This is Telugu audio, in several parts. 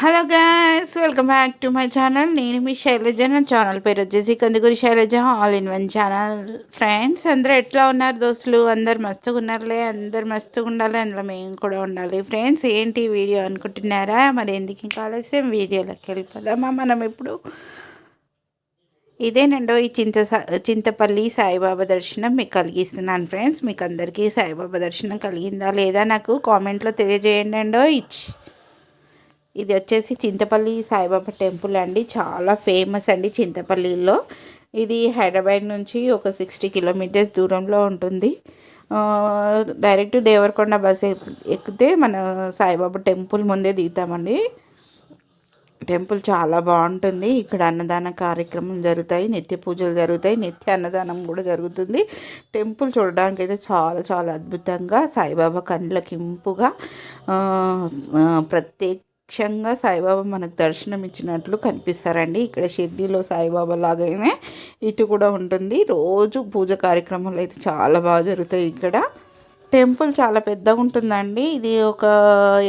Hello guys welcome back to my channel నేను మీ శైలజ. నా ఛానల్ పేరు వచ్చేసి Kandukuri Shailaja all in one channel friends అందరూ ఎట్లా ఉన్నారు దోస్తులు? అందరు మస్తుగా ఉన్నారులే. అందరు మస్తుగా ఉండాలి. అందులో మేము కూడా ఉండాలి. ఫ్రెండ్స్ ఏంటి వీడియో అనుకుంటున్నారా? మరి ఎందుకు ఇంకా ఆలస్యం? వీడియోలోకి వెళ్ళిపోదామా మనం ఇప్పుడు? ఇదేనండో ఈ చింత చింతపల్లి సాయిబాబా దర్శనం మీకు కలిగిస్తున్నాను ఫ్రెండ్స్ మీకు అందరికీ సాయిబాబా దర్శనం కలిగిందా లేదా నాకు కామెంట్లో తెలియజేయండి అండో ఇచ్చి ఇది వచ్చేసి చింతపల్లి సాయిబాబా టెంపుల్ అండి. చాలా ఫేమస్ అండి చింతపల్లిలో. ఇది హైదరాబాద్ నుంచి ఒక సిక్స్టీ కిలోమీటర్స్ దూరంలో ఉంటుంది. డైరెక్ట్ దేవరకొండ బస్ ఎక్కితే మన సాయిబాబా టెంపుల్ ముందే దిగుతామండి. టెంపుల్ చాలా బాగుంటుంది. ఇక్కడ అన్నదాన కార్యక్రమం జరుగుతాయి నిత్య పూజలు జరుగుతాయి నిత్య అన్నదానం కూడా జరుగుతుంది. టెంపుల్ చూడడానికి అయితే చాలా చాలా అద్భుతంగా సాయిబాబా కండ్లకి ఇంపుగా ప్రత్యేక ప్రత్యక్షంగా సాయిబాబా మనకు దర్శనం ఇచ్చినట్లు కనిపిస్తారండి. ఇక్కడ షిర్డీలో సాయిబాబా లాగానే ఇటు కూడా ఉంటుంది. రోజు పూజ కార్యక్రమాలు అయితే చాలా బాగా జరుగుతాయి ఇక్కడ. టెంపుల్ చాలా పెద్దగా ఉంటుందండి ఇది ఒక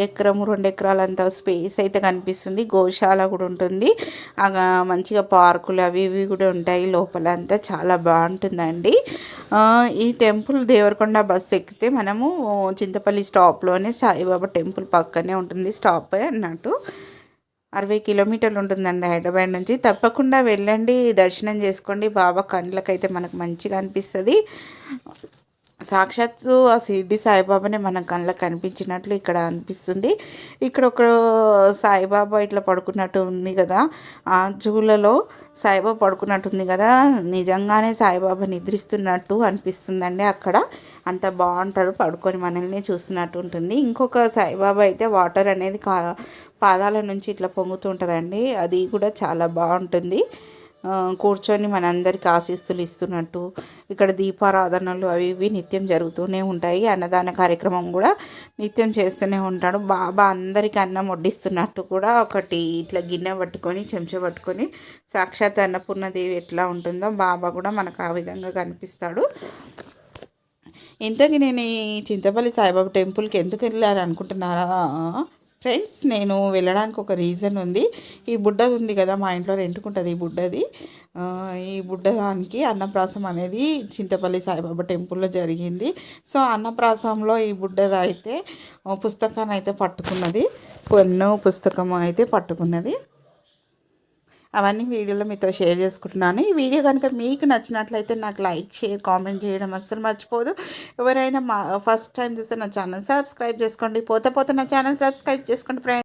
ఎకరం రెండు ఎకరాలంత స్పేస్ అయితే కనిపిస్తుంది. గోశాల కూడా ఉంటుంది. మంచిగా పార్కులు అవి ఇవి కూడా ఉంటాయి. లోపల అంతా చాలా బాగుంటుందండి. ఈ టెంపుల్ దేవరకొండ బస్సు ఎక్కితే మనము చింతపల్లి స్టాప్లోనే సాయిబాబా టెంపుల్ పక్కనే ఉంటుంది. స్టాప్ అన్నట్టు అరవై కిలోమీటర్లు ఉంటుందండి హైదరాబాద్ నుంచి. తప్పకుండా వెళ్ళండి దర్శనం చేసుకోండి. బాబా కండ్లకైతే మనకు మంచిగా అనిపిస్తుంది. సాక్షాత్తు ఆ సిడ్డి సాయిబాబానే మన కళ్ళకి కనిపించినట్లు ఇక్కడ అనిపిస్తుంది. ఇక్కడ ఒక సాయిబాబా ఇట్లా పడుకున్నట్టు ఉంది కదా. ఆ జూలలో సాయిబాబా పడుకున్నట్టుంది కదా. నిజంగానే సాయిబాబా నిద్రిస్తున్నట్టు అనిపిస్తుందండి అక్కడ. అంత బాగుంటారు పడుకొని మనల్ని చూస్తున్నట్టు ఉంటుంది. ఇంకొక సాయిబాబా అయితే వాటర్ అనేది కా పాదాల నుంచి ఇట్లా పొంగుతుంటుందండి అది కూడా చాలా బాగుంటుంది. కూర్చొని మనందరికి ఆశీస్సులు ఇస్తున్నట్టు ఇక్కడ దీపారాధనలు అవి ఇవి నిత్యం జరుగుతూనే ఉంటాయి. అన్నదాన కార్యక్రమం కూడా నిత్యం చేస్తూనే ఉంటాడు. బాబా అందరికి అన్నం వడ్డిస్తున్నట్టు కూడా ఒకటి ఇట్లా గిన్నె పట్టుకొని చెంచా పట్టుకొని సాక్షాత్ అన్నపూర్ణదేవి ఎట్లా ఉంటుందో బాబా కూడా మనకు ఆ విధంగా కనిపిస్తాడు. ఇంతకీ నేను ఈ చింతపల్లి సాయిబాబా టెంపుల్కి ఎందుకు వెళ్ళాలి అనుకుంటున్నారా ఫ్రెండ్స్ నేను వెళ్ళడానికి ఒక రీజన్ ఉంది. ఈ బుడ్డది ఉంది కదా మా ఇంట్లో రెంటుకుంటుంది ఈ బుడ్డది. ఈ బుడ్డదానికి అన్నప్రాసం అనేది చింతపల్లి సాయిబాబా టెంపుల్లో జరిగింది. సో అన్నప్రాసంలో ఈ బుడ్డది అయితే పుస్తకాన్ని అయితే పట్టుకున్నది. పెన్ను పుస్తకం అయితే పట్టుకున్నది. అవన్నీ వీడియోలో మీతో షేర్ చేసుకుంటున్నాను. ఈ వీడియో కనుక మీకు నచ్చినట్లయితే నాకు లైక్ షేర్ కామెంట్ చేయడం అస్సలు మర్చిపోదు. ఎవరైనా మా ఫస్ట్ టైం చూస్తే నా ఛానల్ సబ్స్క్రైబ్ చేసుకోండి. పోతే పోతే నా ఛానల్ సబ్స్క్రైబ్ చేసుకోండి ఫ్రెండ్స్.